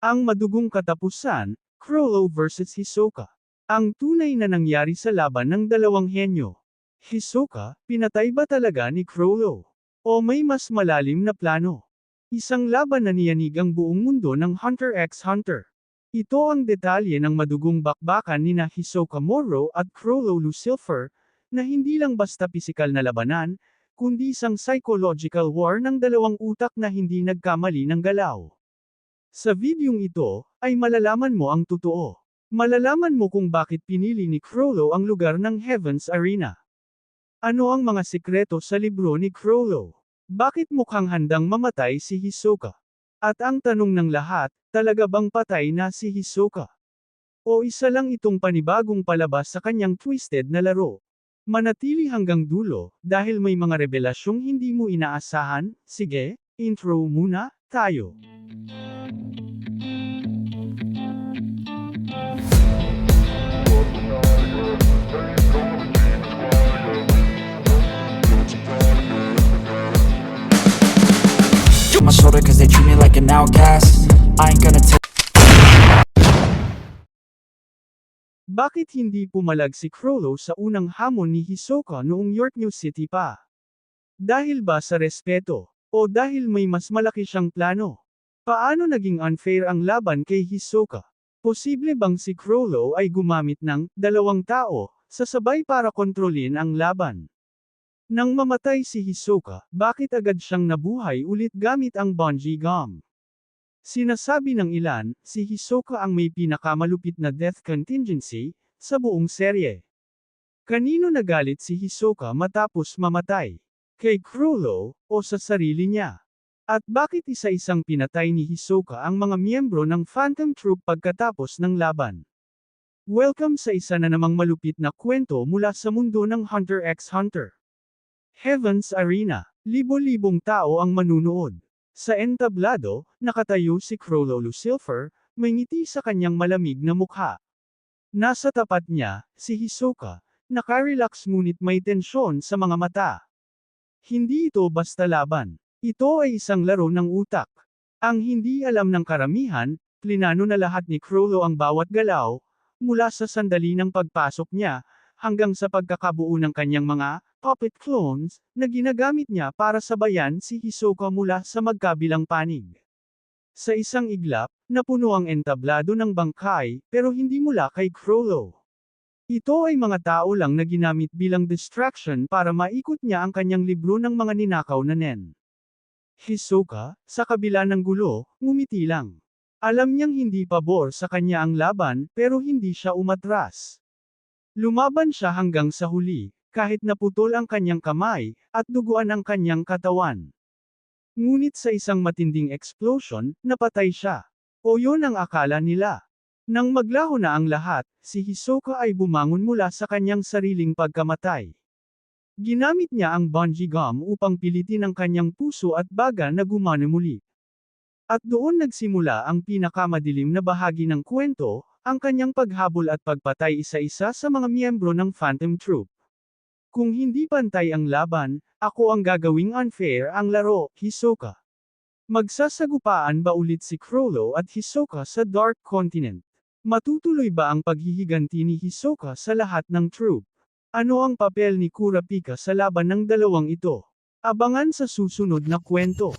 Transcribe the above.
Ang madugong katapusan, Crollo vs. Hisoka. Ang tunay na nangyari sa laban ng dalawang henyo. Hisoka, pinatay ba talaga ni Crollo? O may mas malalim na plano? Isang laban na niyanig ang buong mundo ng Hunter x Hunter. Ito ang detalye ng madugong bakbakan ni na Hisoka Moro at Crollo Lucifer, na hindi lang basta pisikal na labanan, kundi isang psychological war ng dalawang utak na hindi nagkamali ng galaw. Sa videong ito, ay malalaman mo ang totoo. Malalaman mo kung bakit pinili ni Crollo ang lugar ng Heaven's Arena. Ano ang mga sikreto sa libro ni Crollo? Bakit mukhang handang mamatay si Hisoka? At ang tanong ng lahat, talaga bang patay na si Hisoka? O isa lang itong panibagong palabas sa kanyang twisted na laro? Manatili hanggang dulo, dahil may mga revelasyong hindi mo inaasahan, sige, intro muna, tayo. Shoulder cause they treat me like an outcast I ain't gonna take Bakit hindi pumalag si Crollo sa unang hamon ni Hisoka noong York New City pa? Dahil ba sa respeto? O dahil may mas malaki siyang plano? Paano naging unfair ang laban kay Hisoka? Posible bang si Crollo ay gumamit ng dalawang tao sa sabay para kontrolin ang laban? Nang mamatay si Hisoka, bakit agad siyang nabuhay ulit gamit ang bungee gum? Sinasabi ng ilan, si Hisoka ang may pinakamalupit na death contingency sa buong serye. Kanino nagalit si Hisoka matapos mamatay? Kay Crollo o sa sarili niya? At bakit isa-isang pinatay ni Hisoka ang mga miyembro ng Phantom Troop pagkatapos ng laban? Welcome sa isa na namang malupit na kwento mula sa mundo ng Hunter x Hunter. Heaven's Arena. Libo-libong tao ang manunood. Sa entablado, nakatayo si Crollo Lucifer, may ngiti sa kanyang malamig na mukha. Nasa tapat niya, si Hisoka, nakarelax ngunit may tensyon sa mga mata. Hindi ito basta laban. Ito ay isang laro ng utak. Ang hindi alam ng karamihan, plinano na lahat ni Crollo ang bawat galaw, mula sa sandali ng pagpasok niya, hanggang sa pagkakabuo ng kanyang mga puppet clones na ginagamit niya para sabayan si Hisoka mula sa magkabilang panig. Sa isang iglap, napuno ang entablado ng bangkay, pero hindi mula kay Crollo. Ito ay mga tao lang na ginamit bilang distraction para maikot niya ang kanyang libro ng mga ninakaw na nen. Hisoka, sa kabila ng gulo, ngumiti lang. Alam niyang hindi pabor sa kanya ang laban, pero hindi siya umatras. Lumaban siya hanggang sa huli, kahit naputol ang kanyang kamay, at duguan ang kanyang katawan. Ngunit sa isang matinding explosion, napatay siya. O yun ang akala nila. Nang maglaho na ang lahat, si Hisoka ay bumangon mula sa kanyang sariling pagkamatay. Ginamit niya ang bungee gum upang pilitin ang kanyang puso at baga na gumana muli. At doon nagsimula ang pinakamadilim na bahagi ng kwento, ang kanyang paghabol at pagpatay isa-isa sa mga miyembro ng Phantom Troop. Kung hindi pantay ang laban, ako ang gagawing unfair ang laro, Hisoka. Magsasagupaan ba ulit si Crollo at Hisoka sa Dark Continent? Matutuloy ba ang paghihiganti ni Hisoka sa lahat ng troop? Ano ang papel ni Kurapika sa laban ng dalawang ito? Abangan sa susunod na kwento.